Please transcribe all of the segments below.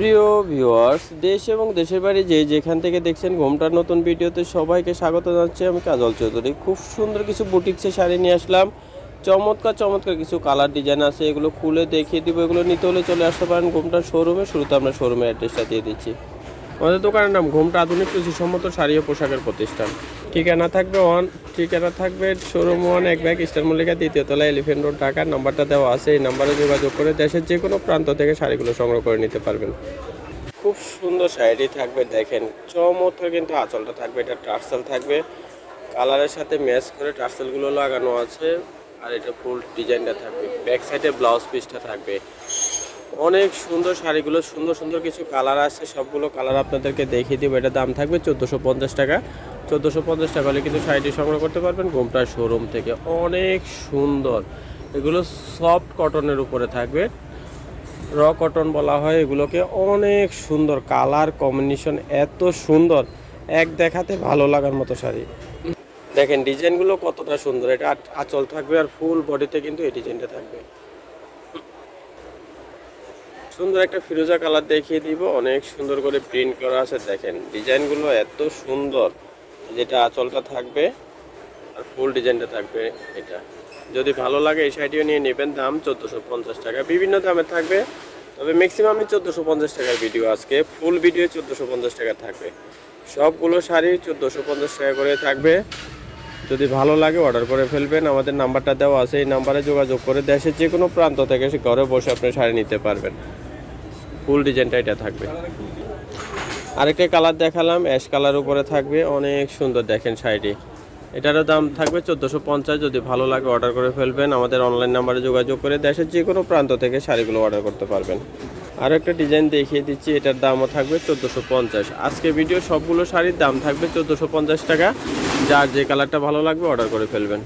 প্রিয় ভিউয়ার্স দেশ এবং দেশের বাইরে যে যেখান থেকে দেখছেন ঘোমটার নতুন ভিডিওতে সবাইকে স্বাগত জানাচ্ছি আমি কাজল চৌধুরী। খুব সুন্দর কিছু বুটিক্সে শাড়ি নিয়ে আসলাম। চমৎকার চমৎকার কিছু কালার ডিজাইন আছে, এগুলো খুলে দেখিয়ে দিব, এগুলো নিতে হলে চলে আসতে পারেন ঘোমটার শোরুমে শুরুতে আমরা শোরুমের অ্যাড্রেসটা দিয়ে দিচ্ছি। আমাদের দোকানের নাম ঘুমটা আধুনিক কৃষিসম্মত শাড়ি ও পোশাকের প্রতিষ্ঠান। ঠিকানা থাকবে ওয়ান, ঠিকানা থাকবে শোরুম ওয়ান এক ব্যাগ ইস্টার মল্লিকা দ্বিতীয় এলিফেন্ট রোড ঢাকা। নাম্বারটা দেওয়া আছে, এই নাম্বারে যোগাযোগ করে দেশের যে কোনো প্রান্ত থেকে শাড়িগুলো সংগ্রহ করে নিতে পারবেন। খুব সুন্দর শাড়িটি থাকবে, দেখেন। চমৎকার কিন্তু আঁচলটা থাকবে, এটা টার্সেল থাকবে। কালারের সাথে ম্যাচ করে টার্সেলগুলো লাগানো আছে। আর এটা ফুল ডিজাইনটা থাকবে। ব্যাক সাইডে ব্লাউজ পিসটা থাকবে। অনেক সুন্দর শাড়িগুলো, সুন্দর সুন্দর কিছু কালার আছে, সবগুলো কালার আপনাদেরকে দেখিয়ে দিব। এটা দাম থাকবে চোদ্দোশো পঞ্চাশ টাকা। চোদ্দোশো পঞ্চাশ টাকা হলে কিন্তু শাড়িটি সংগ্রহ করতে পারবেন গোমটার শোরুম থেকে। অনেক সুন্দর। এগুলো সফট কটনের উপরে থাকবে। র কটন বলা হয় এগুলোকে। অনেক সুন্দর কালার কম্বিনেশন এত সুন্দর। এক দেখাতে ভালো লাগার মতো শাড়ি। দেখেন ডিজাইনগুলো কতটা সুন্দর। এটা আচল থাকবে আর ফুল বডিতে কিন্তু এই ডিজাইনটা থাকবে। সুন্দর একটা ফিরোজা কালার দেখিয়ে দিব। অনেক সুন্দর করে প্রিন্ট করা আছে, দেখেন। ডিজাইনগুলো এত সুন্দর যেটা আঁচলটা থাকবে, আর ফুল ডিজাইনটা থাকবে এটা। যদি ভালো লাগে এই শাড়িটিও নিয়ে নেবেন, দাম চোদ্দোশো পঞ্চাশ টাকা। বিভিন্ন দামে থাকবে, তবে ম্যাক্সিমামই চোদ্দোশো পঞ্চাশ টাকার ভিডিও আজকে। ফুল ভিডিও চোদ্দোশো পঞ্চাশ টাকা থাকবে। সবগুলো শাড়ি চোদ্দোশো পঞ্চাশ টাকা করে থাকবে। যদি ভালো লাগে অর্ডার করে ফেলবেন, আমাদের নাম্বারটা দেওয়া আছে। এই নাম্বারে যোগাযোগ করে দেশের যে কোনো প্রান্ত থেকে সে ঘরে বসে আপনি শাড়ি নিতে পারবেন। ফুল ডিজাইনটা এটা থাকবে। আরেকটা কালার দেখালাম, অ্যাশ কালার উপরে থাকবে, অনেক সুন্দর দেখেন শাড়িটি। এটারও দাম থাকবে চোদ্দোশো পঞ্চাশ, যদি ভালো লাগে অর্ডার করে ফেলবেন। আমাদের অনলাইন নাম্বারে যোগাযোগ করে দেশের যে কোনো প্রান্ত থেকে শাড়িগুলো অর্ডার করতে পারবেন। আরও একটা ডিজাইন দেখিয়ে দিচ্ছি, এটার দামও থাকবে চোদ্দোশো পঞ্চাশ। আজকে ভিডিও সবগুলো শাড়ির দাম থাকবে চোদ্দোশো পঞ্চাশ টাকা। যার যে কালারটা ভালো লাগবে অর্ডার করে ফেলবেন।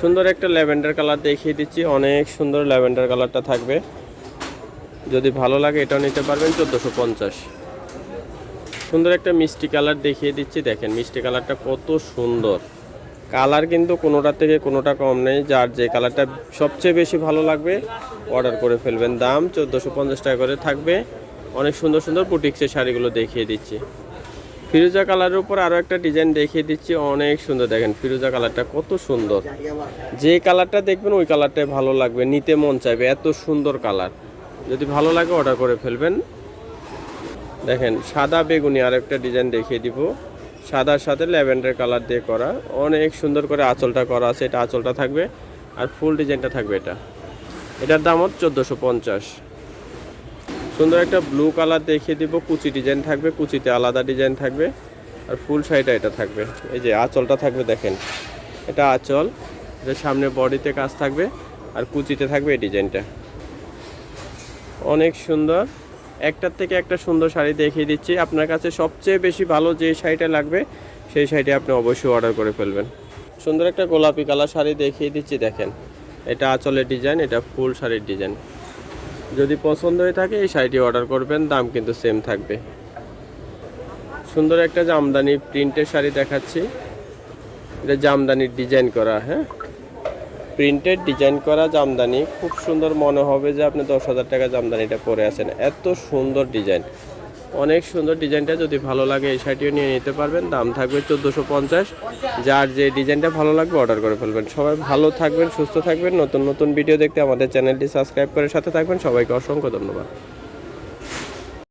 সুন্দর একটা ল্যাভেন্ডার কালার দেখিয়ে দিচ্ছি, অনেক সুন্দর ল্যাভেন্ডার কালারটা থাকবে। যদি ভালো লাগে এটাও নিতে পারবেন চোদ্দোশো পঞ্চাশ। সুন্দর একটা মিষ্টি কালার দেখিয়ে দিচ্ছি, দেখেন মিষ্টি কালারটা কত সুন্দর। কালার কিন্তু কোনোটা থেকে কোনোটা কম নেই, যার যে কালারটা সবচেয়ে বেশি ভালো লাগবে অর্ডার করে ফেলবেন। দাম চোদ্দোশো পঞ্চাশ টাকা করে থাকবে। অনেক সুন্দর সুন্দর বুটিক্সের শাড়িগুলো দেখিয়ে দিচ্ছি। ফিরোজা কালারের উপর আরও একটা ডিজাইন দেখিয়ে দিচ্ছি, অনেক সুন্দর। দেখেন ফিরোজা কালারটা কত সুন্দর। যে কালারটা দেখবেন ওই কালারটাই ভালো লাগবে, নিতে মন চাইবে, এত সুন্দর কালার। যদি ভালো লাগে অর্ডার করে ফেলবেন। দেখেন, সাদা বেগুনি আর একটা ডিজাইন দেখিয়ে দিব। সাদার সাথে ল্যাভেন্ডার কালার দিয়ে করা। অনেক সুন্দর করে আঁচলটা করা আছে, এটা আঁচলটা থাকবে। আর ফুল ডিজাইনটা থাকবে এটা। এটার দাম হচ্ছে চোদ্দোশো পঞ্চাশ। সুন্দর একটা ব্লু কালার দেখিয়ে দিব। কুচি ডিজাইন থাকবে, কুচিতে আলাদা ডিজাইন থাকবে। আর ফুল শাড়িটা এটা থাকবে। এই যে আঁচলটা থাকবে, দেখেন। এটা আঁচল। এটা সামনে বডিতে কাজ থাকবে। আর কুচিতে থাকবে এই ডিজাইনটা অনেক সুন্দর। একটার থেকে একটা সুন্দর শাড়ি দেখিয়ে দিচ্ছি। আপনার কাছে সবচেয়ে বেশি ভালো যে শাড়িটা লাগবে, সেই শাড়িটি আপনি অবশ্যই অর্ডার করে ফেলবেন। সুন্দর একটা গোলাপি কালার শাড়ি দেখিয়ে দিচ্ছি, দেখেন। এটা আঁচলের ডিজাইন, এটা ফুল শাড়ির ডিজাইন। যদি পছন্দ হয়ে থাকে, এই শাড়িটি অর্ডার করবেন, দাম কিন্তু সেম থাকবে। সুন্দর একটা জামদানি প্রিন্টের শাড়ি দেখাচ্ছি। এটা জামদানির ডিজাইন করা হ্যাঁ? প্রিন্টেড ডিজাইন করা জামদানি, খুব সুন্দর মনে হবে যে আপনি দশ হাজার টাকা জামদানিটা পরে আছেন। এত সুন্দর ডিজাইন। অনেক সুন্দর ডিজাইনটা যদি ভালো লাগে এই শাড়িটিও নিয়ে নিতে পারবেন। দাম থাকবে চোদ্দোশো পঞ্চাশ। যার যে ডিজাইনটা ভালো লাগবে অর্ডার করে ফেলবেন। সবাই ভালো থাকবেন, সুস্থ থাকবেন। নতুন নতুন ভিডিও দেখতে আমাদের চ্যানেলটি সাবস্ক্রাইব করে সাথে থাকবেন। সবাইকে অসংখ্য ধন্যবাদ।